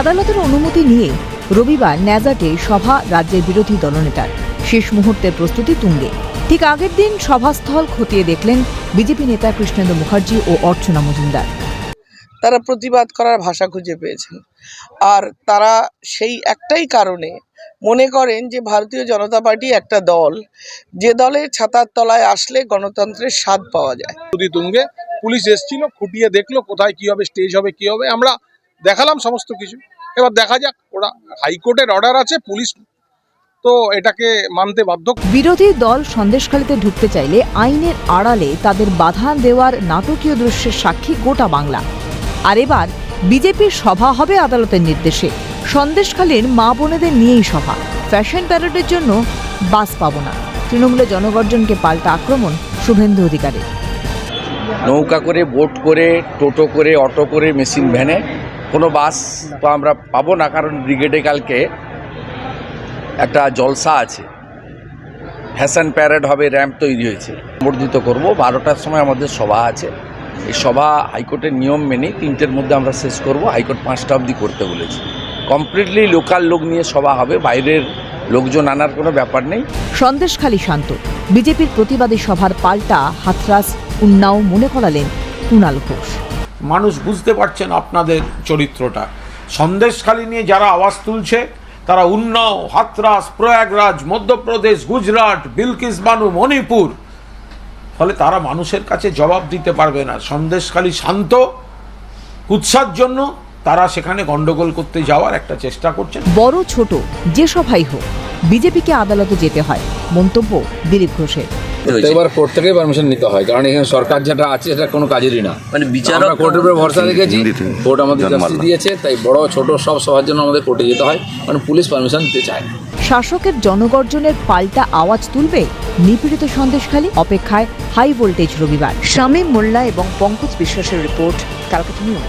আদালতের অনুমতি নিয়ে রবিবার ন্যাজাটে সভা রাজ্যের বিরোধী দলনেতার। শেষ মুহূর্তের প্রস্তুতি তুঙ্গে। ঠিক আগের দিন সভাস্থল খতিয়ে দেখলেন বিজেপি নেতা কৃষ্ণেন্দ্র মুখার্জি ও অর্চনা মজুমদার। তারা প্রতিবাদ করার ভাষা খুঁজে পেয়েছেন। আর তারা সেই একটাই কারণে মনে করেন যে ভারতীয় জনতা পার্টি একটা দল। যে দলের ছাতার তলায় আসলে গণতন্ত্রের স্বাদ পাওয়া যায়। তুঙ্গে। পুলিশ এসছিল খুঁটিয়ে দেখল কোথায় কি হবে স্টেজ হবে কি হবে। আমরা দেখালাম সমস্ত কিছু। এবার দেখা যাক ওরা হাইকোর্টের অর্ডার আছে পুলিশ তো এটাকে মানতে বাধ্য। বিরোধী দল সন্দেশখালীতে ঢুকতে চাইলে আইনের আড়ালে তাদের বাধা দেওয়ার নাটকীয় দৃশ্যের সাক্ষী গোটা বাংলা। আর এবার বিজেপির সভা হবে আদালতের নির্দেশে। সন্দেশখালীর মা বোনেদের নিয়েই সভা। ফ্যাশন প্যারেডের জন্য বাস পাবো না। তৃণমূলের জনগর্জনকে পাল্টা আক্রমণ শুভেন্দু অধিকারী নৌকা করে বোট করে টোটো করে অটো করে মেশিন ভ্যানে কোনো বাস তো আমরা পাবো না কারণ ব্রিগেডে কালকে একটা জলসা আছে। ফ্যাশন প্যারেড হবে র্যাম্প তৈরি হয়েছে। বর্ধিত করব বারোটার সময় আমাদের সভা আছে। এই সভা হাইকোর্টের নিয়ম মেনেই তিনটের মধ্যে আমরা শেষ করব। হাইকোর্ট পাঁচটা অবধি করতে বলেছে। কমপ্লিটলি লোকাল লোক নিয়ে সভা হবে বাইরের লোকজন আনার কোনো ব্যাপার নেই। সন্দেশখালী শান্ত। বিজেপির প্রতিবাদী সভার পাল্টা হাতরাস উন্নাও মনে করালেন কুণাল ঘোষ। মানুষ বুঝতে পারছেন আপনাদের চরিত্রটা। সন্দেশখালী নিয়ে যারা আওয়াজ তুলছে, তারা উন্নাও, হাতরাস, প্রয়াগরাজ, মধ্যপ্রদেশ, গুজরাট, বিলকিস বানু, মণিপুর। ফলে তারা মানুষের কাছে জবাব দিতে পারবে না। সন্দেশখালী শান্ত, কুৎসার জন্য তারা সেখানে গন্ডগোল করতে যাওয়ার একটা চেষ্টা করছেন। বড় ছোট, যে সভাই হোক, বিজেপিকে আদালতে যেতে হয়। মন্তব্য দিলীপ ঘোষের। প্রত্যেকবার কোর্ট থেকে পারমিশন নিতে হয় কারণ এখানে সরকার যেটা আছে সেটা কোনো কাজেরই না। মানে বিচারক কোর্টের উপরে ভরসা রেখেছি কোর্ট আমাদের জাস্টিস দিয়েছে তাই বড় ছোট সব সবার জন্য আমাদের কোর্টে যেতে হয় কারণ পুলিশ পারমিশন দিতে চায় শাসকের জনগর্জনের পাল্টা আওয়াজ তুলবে নিপীড়িত সন্দেশখালী। অপেক্ষায় হাই ভোল্টেজ রবিবার। শামীম মোল্লা এবং পঙ্কজ বিশ্বাসের রিপোর্ট ক্যালকাটা নিউজ